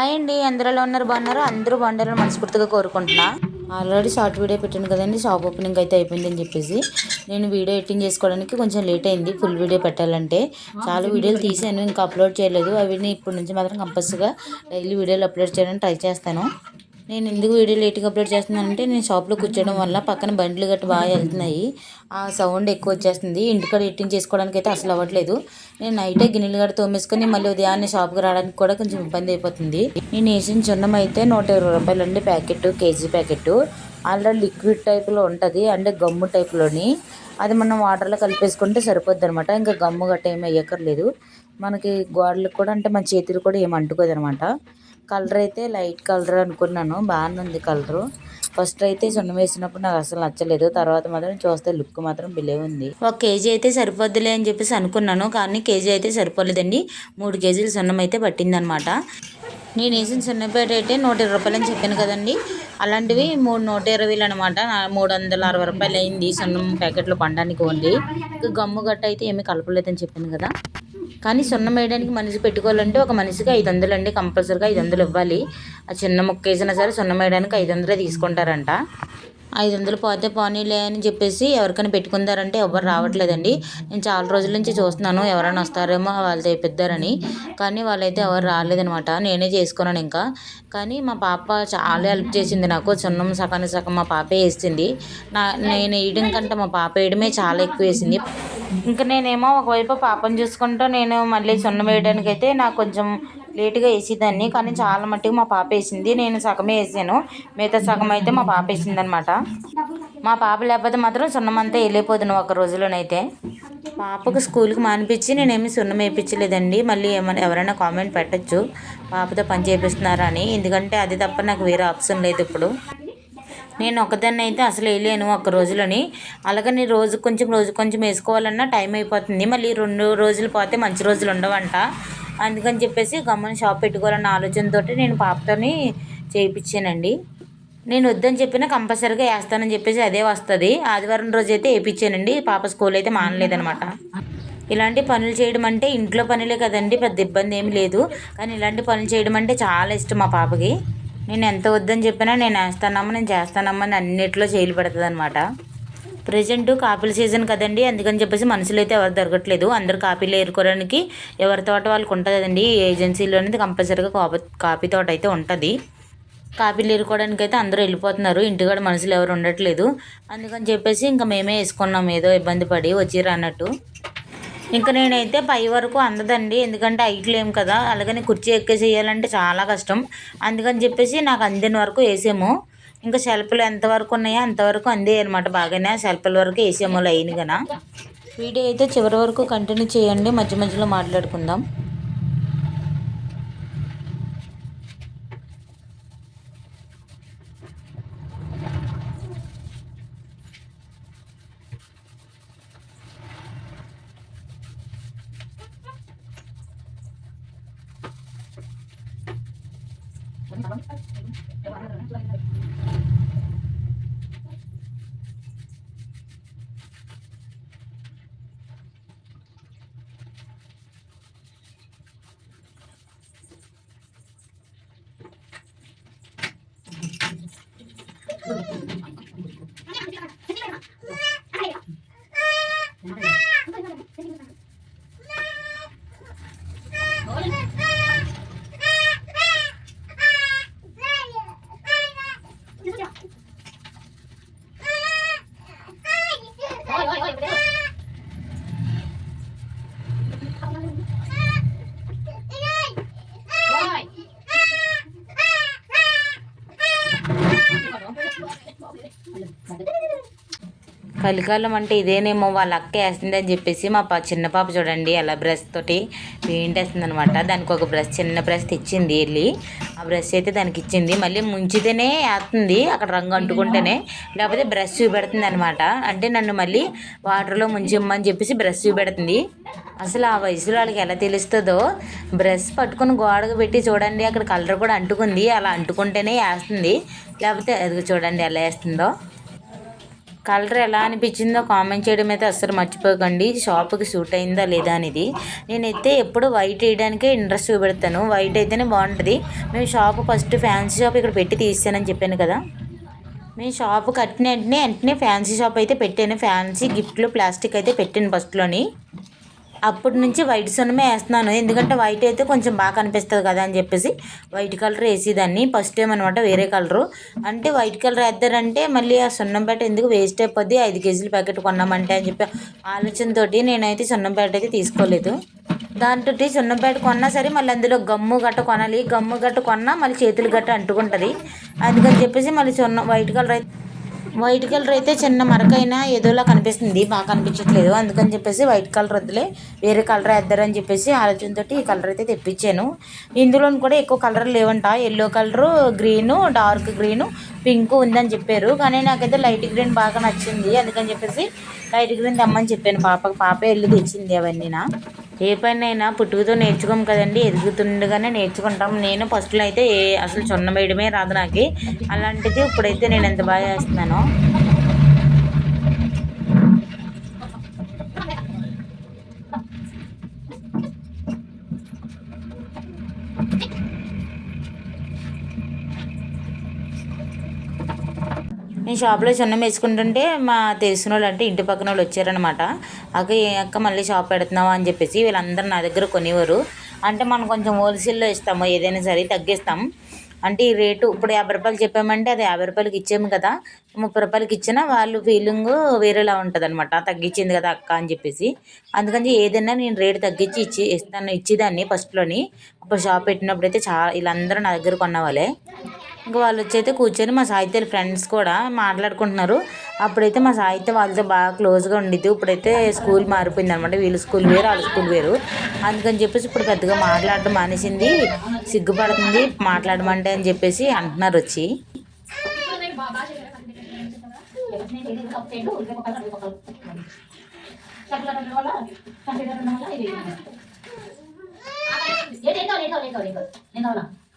Hi అండి అందరిలో ఉన్నారు? బాగున్నారు? అందరూ బాగుండాలని మనస్ఫూర్తిగా కోరుకుంటున్నా. ఆల్రెడీ షార్ట్ వీడియో పెట్టాను కదండి. షాప్ ఓపెనింగ్ అయితే అయిపోయిందని చెప్పేసి నేను వీడియో ఎడిటింగ్ చేసుకోవడానికి కొంచెం లేట్ అయింది. ఫుల్ వీడియో పెట్టాలంటే. చాలా వీడియోలు తీసాను ఇంకా అప్లోడ్ చేయలేదు. అవి ఇప్పటి నుంచి మాత్రం కంపల్సరీగా డైలీ వీడియోలు అప్లోడ్ చేయడానికి ట్రై చేస్తాను. నేను ఎందుకు వీడియో లేట్గా అప్లోడ్ చేస్తున్నానంటే నేను షాప్లో కూర్చోవడం వల్ల పక్కన బండ్లు గట్ట బాగా వెళ్తున్నాయి. ఆ సౌండ్ ఎక్కువ వచ్చేస్తుంది. ఇంటికాడ ఎడిటింగ్ చేసుకోవడానికి అయితే అసలు అవ్వట్లేదు. నేను నైటే గిన్నెలు గట్ట తోమేసుకొని మళ్ళీ ఉదయాన్నే షాప్కి రావడానికి కూడా కొంచెం ఇబ్బంది అయిపోతుంది. నేను వేసిన చున్నం అయితే నూట ఇరవై రూపాయలు అండి packet KG packet. Already liquid టైప్లో ఉంటుంది. అంటే గమ్ము టైప్లోని. అది మనం వాటర్లో కలిపేసుకుంటే సరిపోద్ది అనమాట ఇంకా గమ్ము గట్ట ఏమి వేయక్కర్లేదు. మనకి గోడలకు కూడా అంటే మన చేతులు కూడా ఏమి అంటుకోదు అనమాట కలర్ అయితే లైట్ కలర్ అనుకున్నాను. బాగానే ఉంది కలరు. ఫస్ట్ అయితే సున్నం వేసినప్పుడు నాకు అసలు నచ్చలేదు. తర్వాత మాత్రం చూస్తే లుక్ మాత్రం బిలే ఉంది. ఒక కేజీ అయితే సరిపోద్దులే అని చెప్పేసి అనుకున్నాను. కానీ కేజీ అయితే సరిపోలేదండి. మూడు కేజీలు సున్నం అయితే పట్టిందనమాట. నేను వేసిన సున్నపేట అయితే నూట ఇరవై రూపాయలు అని చెప్పాను కదండి. అలాంటివి మూడు నూట ఇరవైలు అనమాట. మూడు వందల అరవై రూపాయలు అయింది సున్నం ప్యాకెట్లు పండడానికి ఓన్లీ. గమ్ము గట్ట అయితే ఏమీ కలపలేదని చెప్పాను కదా. కానీ సున్నం వేయడానికి మనిషి పెట్టుకోవాలంటే ఒక మనిషికి ఐదు వందలు అండి కంపల్సరీగా ఐదు వందలు ఇవ్వాలి. ఆ చిన్న ముక్క వేసినా సరే సున్నం వేయడానికి ఐదు వందలే తీసుకుంటారంట. ఐదు వందలు పోతే పోనీలే అని చెప్పేసి ఎవరికైనా పెట్టుకుందారంటే ఎవరు రావట్లేదండి. నేను చాలా రోజుల నుంచి చూస్తున్నాను ఎవరైనా వస్తారేమో వాళ్ళు తెప్పిద్దారని. కానీ వాళ్ళైతే ఎవరు రాలేదనమాట. నేనే చేసుకున్నాను ఇంకా. కానీ మా పాప చాలా హెల్ప్ చేసింది నాకు. సున్నం సగానికి సగం మా పాపే వేసింది. నా నేను వేయడం కంటే మా పాప వేయడమే చాలా ఎక్కువ వేసింది. ఇంకా నేనేమో ఒకవైపు పాపను చూసుకుంటూ నేను మళ్ళీ సున్నం వేయడానికి అయితే నాకు కొంచెం లేటుగా వేసేదాన్ని. కానీ చాలా మట్టుకు మా పాప వేసింది. నేను సగమే వేసాను. మిగతా సగం అయితే మా పాప వేసింది అనమాట మా పాప లేకపోతే మాత్రం సున్నం అంతా వెళ్ళిపోతుంది ఒక రోజులోనైతే. పాపకు స్కూల్కి మానిపించి నేనేమి సున్నం వేయించలేదండి. మళ్ళీ ఏమైనా ఎవరైనా కామెంట్ పెట్టచ్చు. పాపతో పని చేపిస్తున్నారా అని. ఎందుకంటే అది తప్ప నాకు వేరే ఆప్షన్ లేదు ఇప్పుడు. నేను ఒకదాన్ని అయితే అసలు వేయలేను ఒక రోజులోని. అలాగని రోజు కొంచెం రోజు కొంచెం వేసుకోవాలన్నా టైం అయిపోతుంది. మళ్ళీ రెండు రోజులు పోతే మంచి రోజులు ఉండవంట. అందుకని చెప్పేసి గమ్మని షాప్ పెట్టుకోవాలన్న ఆలోచనతో నేను పాపతోని చేయించానండి నేను వద్దని చెప్పినా కంపల్సరీగా వేస్తానని చెప్పేసి అదే వస్తుంది. ఆదివారం రోజు అయితే వేయించానండి. పాప స్కూల్ అయితే మానలేదనమాట ఇలాంటి పనులు చేయడం అంటే ఇంట్లో పనులే కదండి. పెద్ద ఇబ్బంది ఏమి లేదు. కానీ ఇలాంటి పనులు చేయడం అంటే చాలా ఇష్టం మా పాపకి. నేను ఎంత వద్దని చెప్పినా నేను వేస్తానమ్మా నేను చేస్తానమ్మా అని అన్నిట్లో చేయలు పెడుతుంది అనమాట ప్రజెంట్ కాపీల సీజన్ కదండి అందుకని చెప్పేసి మనుషులు అయితే ఎవరు దొరకట్లేదు. అందరు కాపీలు ఏరుకోవడానికి ఎవరి తోట వాళ్ళకి ఉంటుంది కదండి ఏజెన్సీలో అనేది కంపల్సరీగా కాపీ కాపీ తోట అయితే ఉంటుంది. కాపీలు ఏరుకోవడానికి అయితే అందరూ వెళ్ళిపోతున్నారు ఇంటికాడ మనుషులు ఎవరు ఉండట్లేదు. అందుకని చెప్పేసి ఇంకా మేమే వేసుకున్నాం ఏదో ఇబ్బంది పడి వచ్చిర్రు అన్నట్టు ఇంకా నేనైతే పై వరకు అందదండి. ఎందుకంటే హైట్ కదా అలాగని కుర్చీ ఎక్కేసేయాలంటే చాలా కష్టం. అందుకని చెప్పేసి నాకు అందిన వరకు వేసాము. ఇంకా సెల్ఫ్లు ఎంతవరకు ఉన్నాయో అంతవరకు అందే అనమాట బాగానే. సెల్ఫ్ల వరకు వేసాము లైన్ గన వీడియో అయితే చివరి వరకు కంటిన్యూ చేయండి. మధ్య మధ్యలో మాట్లాడుకుందాం. 好 don't. కలికాలం అంటే ఇదేనేమో వాళ్ళ అక్క వేస్తుంది అని చెప్పేసి మా పా చిన్న పాప చూడండి అలా బ్రష్ తోటి పెయింట్ వేస్తుంది అనమాట దానికి ఒక బ్రష్ చిన్న బ్రష్ తెచ్చింది వెళ్ళి. ఆ బ్రష్ అయితే దానికి ఇచ్చింది. మళ్ళీ ముంచితేనే వేస్తుంది అక్కడ రంగు అంటుకుంటేనే. లేకపోతే బ్రష్ చూపెడుతుంది అనమాట అంటే నన్ను మళ్ళీ వాటర్లో ముంచిమ్మని చెప్పేసి బ్రష్ చూపెడుతుంది. అసలు ఆ వయసులో వాళ్ళకి ఎలా తెలుస్తుందో. బ్రష్ పట్టుకొని గోడకు పెట్టి చూడండి అక్కడ కలర్ కూడా అంటుకుంది. అలా అంటుకుంటేనే వేస్తుంది. లేకపోతే అది చూడండి ఎలా వేస్తుందో. కలర్ ఎలా అనిపించిందో కామెంట్ చేయడం అయితే అస్సలు మర్చిపోకండి. షాప్కి సూట్ అయిందా లేదా అనేది. నేనైతే ఎప్పుడు వైట్ వేయడానికే ఇంట్రెస్ట్ చూపెడతాను. వైట్ అయితేనే బాగుంటుంది. మేము షాప్ ఫస్ట్ ఫ్యాన్సీ షాప్ ఇక్కడ పెట్టి తీస్తానని చెప్పాను కదా. మేము షాప్ కట్టిన వెంటనే వెంటనే ఫ్యాన్సీ షాప్ అయితే పెట్టాను. ఫ్యాన్సీ గిఫ్ట్లు ప్లాస్టిక్ అయితే పెట్టాను ఫస్ట్లోని. అప్పటి నుంచి వైట్ సున్నమే వేస్తున్నాను. ఎందుకంటే వైట్ అయితే కొంచెం బాగా కనిపిస్తుంది కదా అని చెప్పేసి వైట్ కలర్ వేసేదాన్ని. ఫస్ట్ టైం అనమాట వేరే కలరు. అంటే వైట్ కలర్ వేద్దారంటే మళ్ళీ ఆ సున్నం పేట ఎందుకు వేస్ట్ అయిపోద్ది? ఐదు కేజీల ప్యాకెట్ కొన్నామంటే అని చెప్పి ఆలోచనతోటి నేనైతే సున్నం పేట అయితే తీసుకోలేదు. దాంతో సున్నం పేట కొన్నా సరే మళ్ళీ అందులో గమ్ము గట్ట కొనాలి. గమ్ము గట్ట కొన్నా మళ్ళీ చేతులు గట్ట అంటుకుంటుంది. అందుకని చెప్పేసి మళ్ళీ సున్నం వైట్ కలర్ అయితే వైట్ కలర్ అయితే చిన్న మరకైనా ఏదోలా కనిపిస్తుంది. బాగా కనిపించట్లేదు. అందుకని చెప్పేసి వైట్ కలర్ వద్దులే. వేరే కలర్ వేద్దారని చెప్పేసి ఆలోచనతో ఈ కలర్ అయితే తెప్పించాను. ఇందులో కూడా ఎక్కువ కలర్ లేవంట. Yellow colour green dark green pink ఉందని చెప్పారు. కానీ నాకైతే లైట్ గ్రీన్ బాగా నచ్చింది. అందుకని చెప్పేసి లైట్ గ్రీన్ తెమ్మని చెప్పాను. పాప పాప వెళ్ళి తెచ్చింది అవన్నీనా ఏ పనైనా పుట్టుకతో నేర్చుకోం కదండి. ఎదుగుతుండగానే నేర్చుకుంటాం నేను ఫస్ట్లో అయితే ఏ అసలు చొన్న వేయడమే రాదు నాకు. అలాంటిది ఇప్పుడైతే నేను ఎంత బాగా చేస్తున్నానో నేను షాప్లో సున్నం వేసుకుంటుంటే మా తెలిసిన వాళ్ళు అంటే ఇంటి పక్కన వాళ్ళు వచ్చారనమాట అక్క ఏ అక్క మళ్ళీ షాప్ పెడుతున్నావా? అని చెప్పేసి వీళ్ళందరూ నా దగ్గర కొనేవారు. అంటే మనం కొంచెం హోల్సేల్లో ఇస్తాము ఏదైనా సరే తగ్గిస్తాం. అంటే ఈ రేటు ఇప్పుడు యాభై రూపాయలు చెప్పామంటే అది యాభై రూపాయలకి ఇచ్చాము కదా. ముప్పై రూపాయలకి ఇచ్చినా వాళ్ళు ఫీలింగ్ వేరేలా ఉంటుంది అనమాట తగ్గించింది కదా అక్క అని చెప్పేసి. అందుకని ఏదైనా నేను రేటు తగ్గించి ఇచ్చి ఇస్తాను ఇచ్చేదాన్ని ఫస్ట్లోని అప్పుడు షాప్ పెట్టినప్పుడు అయితే చాలా వీళ్ళందరూ నా దగ్గర కొన్న ఇంకా వాళ్ళు వచ్చి అయితే కూర్చొని మా సాహిత్య ఫ్రెండ్స్ కూడా మాట్లాడుకుంటున్నారు అప్పుడైతే మా సాహిత్య వాళ్ళతో బాగా క్లోజ్గా ఉండిద్ది ఇప్పుడైతే స్కూల్ మారిపోయింది అనమాట వీళ్ళ స్కూల్ వేరు వాళ్ళ స్కూల్ వేరు అందుకని చెప్పేసి ఇప్పుడు పెద్దగా మాట్లాడడం మానేసింది సిగ్గుపడుతుంది మాట్లాడమంటే అని చెప్పేసి అంటున్నారు వచ్చి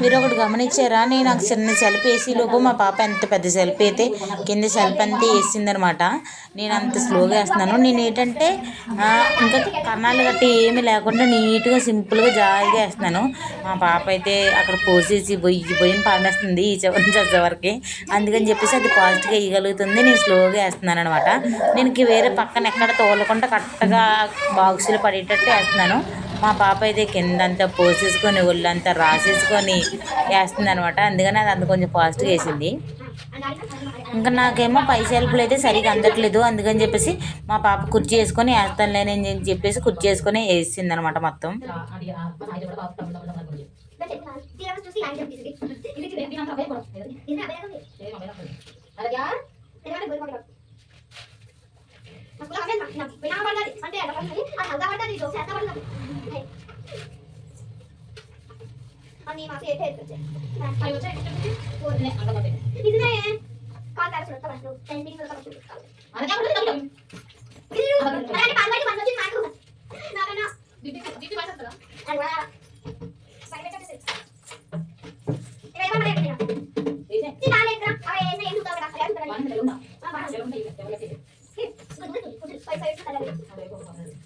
మీరు ఒకటి గమనించారా? నేను నాకు చిన్న సెల్ఫ్ వేసి లోపు మా పాప ఎంత పెద్ద సెల్ఫ్ అయితే కింద సెల్ఫ్ అంతా వేసిందనమాట. నేను అంత స్లోగా వేస్తున్నాను. నేను ఏంటంటే ఇంకా కన్నాలు గట్టి ఏమీ లేకుండా నీట్గా సింపుల్గా జాయిగా వేస్తున్నాను. మా పాప అయితే అక్కడ పోసేసి బొయ్యి బొయ్యం పాడేస్తుంది ఈ చివరి నుంచి అందుకని చెప్పేసి అది పాజిటివ్గా వేయగలుగుతుంది. నేను స్లోగా వేస్తున్నాను అనమాట. నేను వేరే పక్కన ఎక్కడ తోలకుండా కరెక్ట్గా బాక్సులు పడేటట్టు వేస్తున్నాను. మా పాప అయితే కిందంతా పోసేసుకొని ఒళ్ళంతా రాసేసుకొని వేస్తుంది అనమాట అందుకని అది అంత కొంచెం ఫాస్ట్గా వేసింది. ఇంకా నాకేమో పై సెల్ఫ్లు అయితే సరిగా అందట్లేదు. అందుకని చెప్పేసి మా పాప కుర్చీ వేసుకొని వేస్తానులేని అని చెప్పేసి కుర్చీ వేసుకొని వేసింది అనమాట మొత్తం. అలాగా ఎందుకంటే పోయి పక్కన నాకు అవే నాకు వినా పడ్డది అంటే ఎలా పడ్డది అది హల్గా పడ్డది ఇది చేత పడ్డది అని మాకు ఏ పేరు వచ్చే ఇదినే కాల్ కాల్ చూడతా ఫస్ట్ టెన్ మినిట్స్ వరకు చూడతా అలాగే ఇది అలాగే పాల్ బయట మన వచ్చి నాకు నాకన్నా దిద్ది దిద్ది పడుతుందా అది గుడ్ ఫైవ్ ఫైవ్ కలర్ ఇక్కడ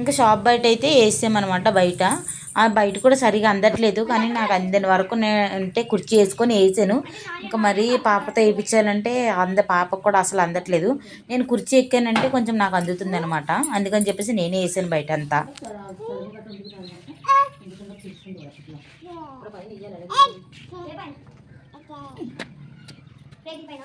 ఇంకా షాప్ బయట అయితే వేసామన్నమాట బయట. ఆ బయట కూడా సరిగా అందట్లేదు కానీ నాకు అందని వరకు నేను అంటే కుర్చీ వేసుకొని వేసాను. ఇంకా మరీ పాపతో వేయించాలంటే అంద పాపకు కూడా అసలు అందట్లేదు. నేను కుర్చీ ఎక్కానంటే కొంచెం నాకు అందుతుంది అనమాట అందుకని చెప్పేసి నేనే వేసాను బయట అంతా ఏ పైన రేగి పైన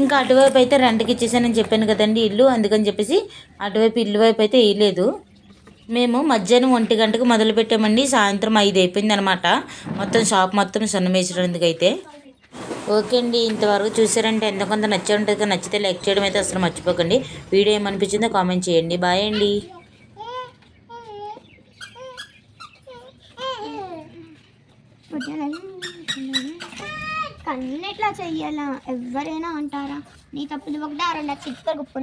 ఇంకా అటువైపు అయితే రెంట్కి ఇచ్చేసానని చెప్పాను కదండి ఇల్లు అందుకని చెప్పేసి అటువైపు ఇల్లు వైపు అయితే వేయలేదు. మేము మధ్యాహ్నం ఒంటి గంటకు మొదలు పెట్టామండి సాయంత్రం ఐదు అయిపోయింది అనమాట మొత్తం షాప్ మొత్తం సన్నమేసినందుకు అయితే ఓకే అండి ఇంతవరకు చూసారంటే ఎంత కొంత నచ్చే ఉంటుంది నచ్చితే లైక్ చేయడం అయితే అసలు మర్చిపోకండి. వీడియో ఏమనిపించిందో కామెంట్ చేయండి. బాయ్ అండి. కన్ను అన్నిట్లా చెయ్యాలా? ఎవరైనా అంటారా? నీ తప్పులు ఒకటి రెండు చిత్తరు గుప్పని